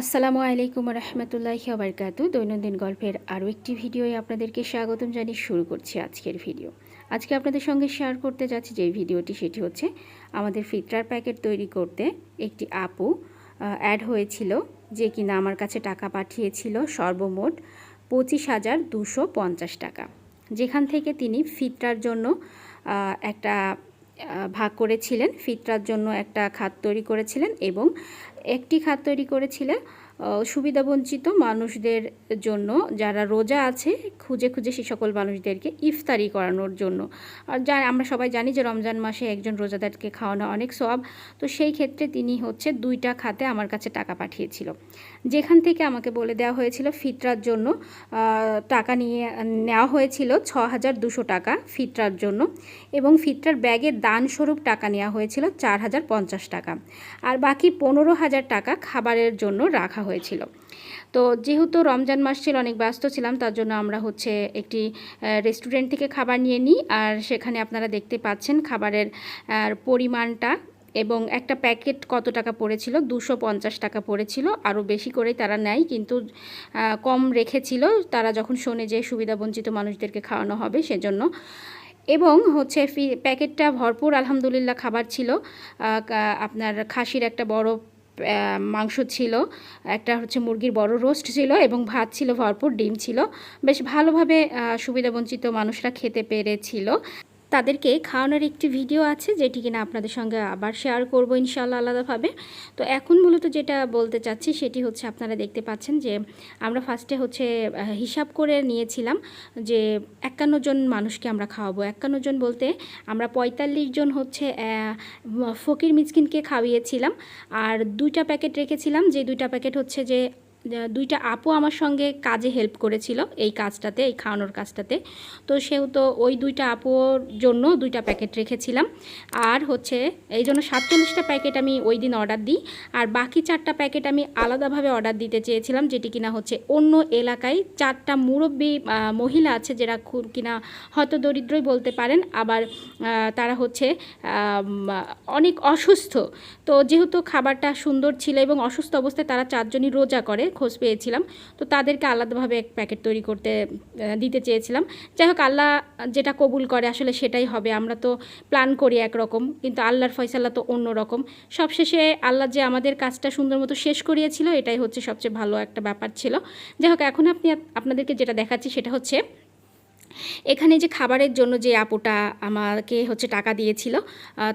আসসালামু আলাইকুম রহমতুল্লাহি আবরকাত দৈনন্দিন গল্পের আরও একটি ভিডিওয়ে আপনাদেরকে স্বাগতম জানিয়ে শুরু করছি আজকের ভিডিও। আজকে আপনাদের সঙ্গে শেয়ার করতে যাচ্ছি যে ভিডিওটি, সেটি হচ্ছে আমাদের ফিতরার প্যাকেট তৈরি করতে একটি আপু অ্যাড হয়েছিল যে কিনা আমার কাছে টাকা পাঠিয়েছিল সর্বমোট পঁচিশ হাজার দুশো পঞ্চাশ টাকা। যেখান থেকে তিনি ফিতরার জন্য একটা ভাগ করেছিলেন ফিতরার জন্য একটা খাত তৈরি করেছিলেন এবং একটি খাত তৈরি করেছিলেন সুবিধাবঞ্চিত মানুষদের জন্য, যারা রোজা আছে, খুঁজে খুঁজে সে সকল মানুষদেরকে ইফতারি করানোর জন্য। আর যা, আমরা সবাই জানি যে রমজান মাসে একজন রোজাদারকে খাওয়ানো অনেক সব তো সেই ক্ষেত্রে তিনি হচ্ছে দুইটা খাতে আমার কাছে টাকা পাঠিয়েছিল। যেখান থেকে আমাকে বলে দেওয়া হয়েছিল ফিতরার জন্য টাকা নিয়ে নেওয়া হয়েছিল ছ হাজার দুশো টাকা ফিতরার জন্য। এবং ফিতরার ব্যাগে দানস্বরূপ টাকা নেওয়া হয়েছিল চার হাজার পঞ্চাশ টাকা। আর বাকি পনেরো হাজার টাকা খাবারের জন্য রাখা হয়েছিল। তো যেহেতু রমজান মাস ছিল, অনেক ব্যস্ত ছিলাম, তার জন্য আমরা হচ্ছে একটি রেস্টুরেন্ট থেকে খাবার নিয়ে নিই। আর সেখানে আপনারা দেখতে পাচ্ছেন খাবারের পরিমাণটা এবং একটা প্যাকেট কত টাকা পড়েছিল? দুশো পঞ্চাশ টাকা পড়েছিল। আরও বেশি করে তারা নেয়, কিন্তু কম রেখেছিল। তারা যখন শোনে যে সুবিধাবঞ্চিত মানুষদেরকে খাওয়ানো হবে সেজন্য। এবং হচ্ছে ফি, প্যাকেটটা ভরপুর আলহামদুলিল্লাহ খাবার ছিল। আপনার খাসির একটা বড় মাংস ছিল, একটা হচ্ছে মুরগির বড় রোস্ট ছিল এবং ভাত ছিল, ভরপুর ডিম ছিল। বেশ ভালোভাবে সুবিধাবঞ্চিত মানুষরা খেতে পেরেছিল। তাদেরকে খাওয়ানোর একটি ভিডিও আছে, যেটি কিনা আপনাদের সঙ্গে আবার শেয়ার করব ইনশাল্লাহ আলাদাভাবে। তো এখন মূলত যেটা বলতে চাচ্ছি, সেটি হচ্ছে আপনারা দেখতে পাচ্ছেন যে আমরা ফার্স্টে হচ্ছে হিসাব করে নিয়েছিলাম যে একান্ন জন মানুষকে আমরা খাওয়াবো। একান্ন জন বলতে আমরা পঁয়তাল্লিশ জন হচ্ছে ফকির মিচকিনকে খাওয়িয়েছিলাম আর দুইটা প্যাকেট রেখেছিলাম, যে দুইটা প্যাকেট হচ্ছে যে দুইটা আপু আমার সঙ্গে কাজে হেল্প করেছিল এই কাজটাতে, এই খাওয়ানোর কাজটাতে। তো সেহেতু ওই দুইটা আপুর জন্য দুইটা প্যাকেট রেখেছিলাম। আর হচ্ছে এই জন্য সাতচল্লিশটা প্যাকেট আমি ওই দিন অর্ডার দিই। আর বাকি চারটা প্যাকেট আমি আলাদাভাবে অর্ডার দিতে চেয়েছিলাম, যেটি কিনা হচ্ছে অন্য এলাকায় চারটা মুরব্বী মহিলা আছে যারা খুব কিনা হয়তো দরিদ্রই বলতে পারেন, আবার তারা হচ্ছে অনেক অসুস্থ। তো যেহেতু খাবারটা সুন্দর ছিল এবং অসুস্থ অবস্থায় তারা চারজনই রোজা করে খোঁজ পেয়েছিলাম। তো তাদেরকে আলাদাভাবে এক প্যাকেট তৈরি করতে দিতে চেয়েছিলাম। যাই হোক, আল্লাহ যেটা কবুল করে আসলে সেটাই হবে। আমরা তো প্ল্যান করি একরকম, কিন্তু আল্লাহর ফয়সাল্লাহ তো অন্য রকম। সবশেষে আল্লাহ যে আমাদের কাজটা সুন্দর মতো শেষ করিয়েছিল, এটাই হচ্ছে সবচেয়ে ভালো একটা ব্যাপার ছিল। যাই হোক, এখন আপনি আপনাদেরকে যেটা দেখাচ্ছি সেটা হচ্ছে এখানে যে খাবারের জন্য যে আপুটা আমাকে হচ্ছে টাকা দিয়েছিল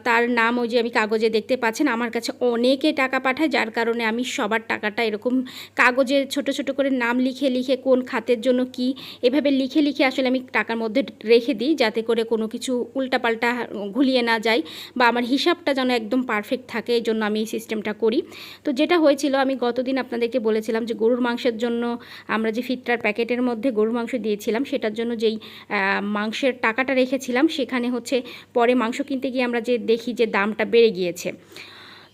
তার নাম ওই যে আমি কাগজে দেখতে পাচ্ছেন, আমার কাছে অনেকে টাকা পাঠায়, যার কারণে আমি সবার টাকাটা এরকম কাগজে ছোট ছোট করে নাম লিখে লিখে কোন খাতের জন্য কি, এভাবে লিখে লিখে আসলে আমি টাকার মধ্যে রেখে দিই, যাতে করে কোনো কিছু উল্টাপাল্টা ঘুলিয়ে না যায় বা আমার হিসাবটা যেন একদম পারফেক্ট থাকে এই জন্য আমি এই সিস্টেমটা করি। তো যেটা হয়েছিল, আমি গতদিন আপনাদেরকে বলেছিলাম যে গরুর মাংসের জন্য আমরা যে ফিটটার প্যাকেটের মধ্যে গরুর মাংস দিয়েছিলাম, সেটার জন্য যেই মাংসের টাকাটা রেখেছিলাম। সেখানে হচ্ছে পরে মাংস কিনতে গিয়ে আমরা যে দেখি যে দামটা বেড়ে গিয়েছে।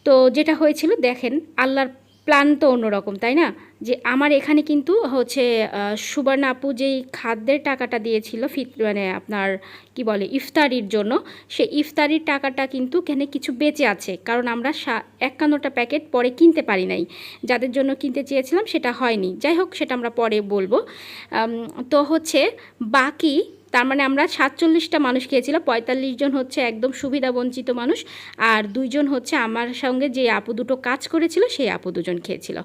তো যেটা হয়েছিল, দেখেন, আল্লাহর প্ল্যান তো অন্যরকম, তাই না? যে আমার এখানে কিন্তু হচ্ছে সুবর্ণা আপু যেই খাদ্যের টাকাটা দিয়েছিল ফিত মানে আপনার কি বলে, ইফতারির জন্য, সেই ইফতারির টাকাটা কিন্তু এখানে কিছু বেঁচে আছে। কারণ আমরা সা- একান্নটা প্যাকেট পরে কিনতে পারি নাই। যাদের জন্য কিনতে চেয়েছিলাম সেটা হয়নি। যাই হোক, সেটা আমরা পরে বলব। তো হচ্ছে বাকি তার মানে আমরা সাতচল্লিশটা মানুষ খেয়েছিলাম, পঁয়তাল্লিশ জন হচ্ছে একদম সুবিধা বঞ্চিত মানুষ, আর দুইজন হচ্ছে আমার সঙ্গে যে আপু দুটো কাজ করেছিল, সেই আপু দুজন খেয়েছিল।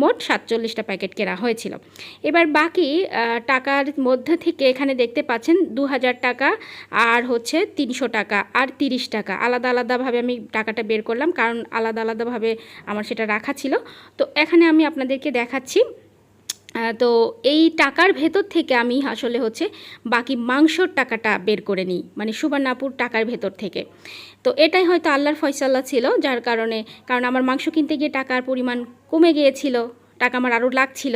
মোট সাতচল্লিশটা প্যাকেট কেনা হয়েছিল। এবার বাকি টাকার মধ্যে থেকে এখানে দেখতে পাচ্ছেন দু হাজার টাকা আর হচ্ছে তিনশো টাকা আর তিরিশ টাকা। আলাদা আলাদাভাবে আমি টাকাটা বের করলাম, কারণ আলাদা আলাদাভাবে আমার সেটা রাখা ছিল। তো এখানে আমি আপনাদেরকে দেখাচ্ছি। তো এই টাকার ভেতর থেকে আমি আসলে হচ্ছে বাকি মাংসর টাকাটা বের করে নিই মানে সুবর্ণাপুর টাকার ভেতর থেকে। তো এটাই হয়তো আল্লাহর ফয়সালা ছিল, যার কারণে, কারণ আমার মাংস কিনতে গিয়ে টাকার পরিমাণ কমে গিয়েছিল, টাকা আমার আরও লাগছিল।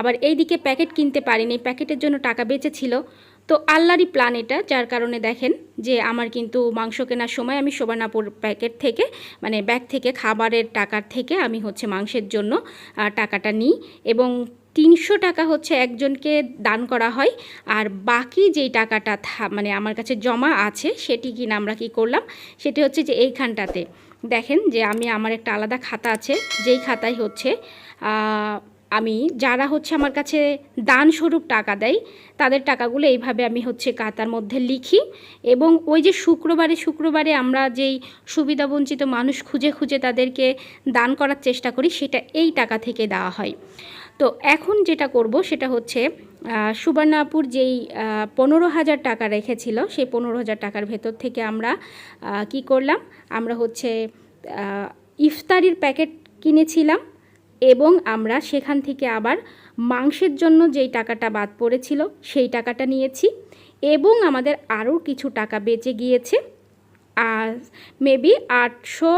আবার এই দিকে প্যাকেট কিনতে পারিনি, প্যাকেটের জন্য টাকা বেঁচেছিল। তো আল্লাহরই প্ল্যান এটা, যার কারণে দেখেন যে আমার কিন্তু মাংস কেনার সময় আমি শোভানাপুর প্যাকেট থেকে মানে ব্যাগ থেকে, খাবারের টাকার থেকে আমি হচ্ছে মাংসের জন্য টাকাটা নিই। এবং তিনশো টাকা হচ্ছে একজনকে দান করা হয়। আর বাকি যেই টাকাটা মানে আমার কাছে জমা আছে, সেটি কিনা আমরা কি করলাম? সেটি হচ্ছে যে এইখানটাতে। দেখেন যে আমি, আমার একটা আলাদা খাতা আছে, যেই খাতায় হচ্ছে আমি, যারা হচ্ছে আমার কাছে দান স্বরূপ টাকা দেয়, তাদের টাকাগুলো এইভাবে আমি হচ্ছে কাতার মধ্যে লিখি এবং ওই যে শুক্রবারে শুক্রবারে আমরা যেই সুবিধাবঞ্চিত মানুষ খুঁজে খুঁজে তাদেরকে দান করার চেষ্টা করি, সেটা এই টাকা থেকে দেওয়া হয়। এখন যেটা করব সেটা হচ্ছে সুবর্ণাপুর যেই পনেরো হাজার টাকা রেখেছিল, সেই পনেরো হাজার টাকার ভেতর থেকে আমরা কি করলাম? আমরা হচ্ছে ইফতারির প্যাকেট কিনেছিলাম এবং আমরা সেখান থেকে আবার মাংসের জন্য যেই টাকাটা বাদ পড়েছিল সেই টাকাটা নিয়েছি এবং আমাদের আরও কিছু টাকা বেঁচে গিয়েছে আর মেবি আটশো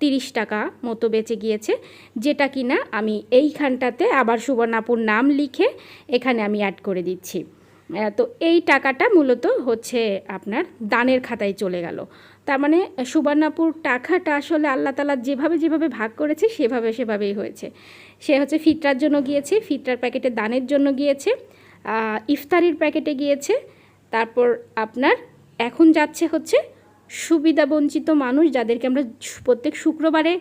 তিরিশ টাকা মতো বেঁচে গিয়েছে, যেটা কিনা আমি এইখানটাতে আবার সুবর্ণাপুর নাম লিখে এখানে আমি অ্যাড করে দিচ্ছি। তো এই টাকাটা মূলত হচ্ছে আপনার দানের খাতায় চলে গেল। তার মানে সুবর্ণাপুর টাকাটা আসলে আল্লাহ তালা যেভাবে যেভাবে ভাগ করেছে, সেভাবে সেভাবেই হয়েছে। সে হচ্ছে ফিতরার জন্য গিয়েছে, ফিতরার প্যাকেটে দানের জন্য গিয়েছে ইফতারির প্যাকেটে গিয়েছে, তারপর আপনার এখন যাচ্ছে হচ্ছে সুবিধাবঞ্চিত মানুষ যাদেরকে আমরা প্রত্যেক শুক্রবারে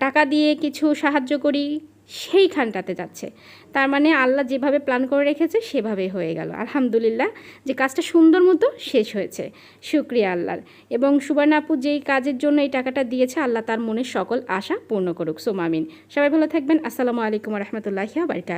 টাকা দিয়ে কিছু সাহায্য করি, সেইখানটাতে যাচ্ছে। তার মানে আল্লাহ যেভাবে প্ল্যান করে রেখেছে সেভাবেই হয়ে গেল। আলহামদুলিল্লাহ, যে কাজটা সুন্দর মতো শেষ হয়েছে। শুক্রিয়া আল্লাহর। এবং সুবর্ণা আপু যেই কাজের জন্য এই টাকাটা দিয়েছে, আল্লাহ তার মনের সকল আশা পূর্ণ করুক। সোমামিন সবাই ভালো থাকবেন। আসসালামু আলাইকুম রহমতুল্লাহি বারিকা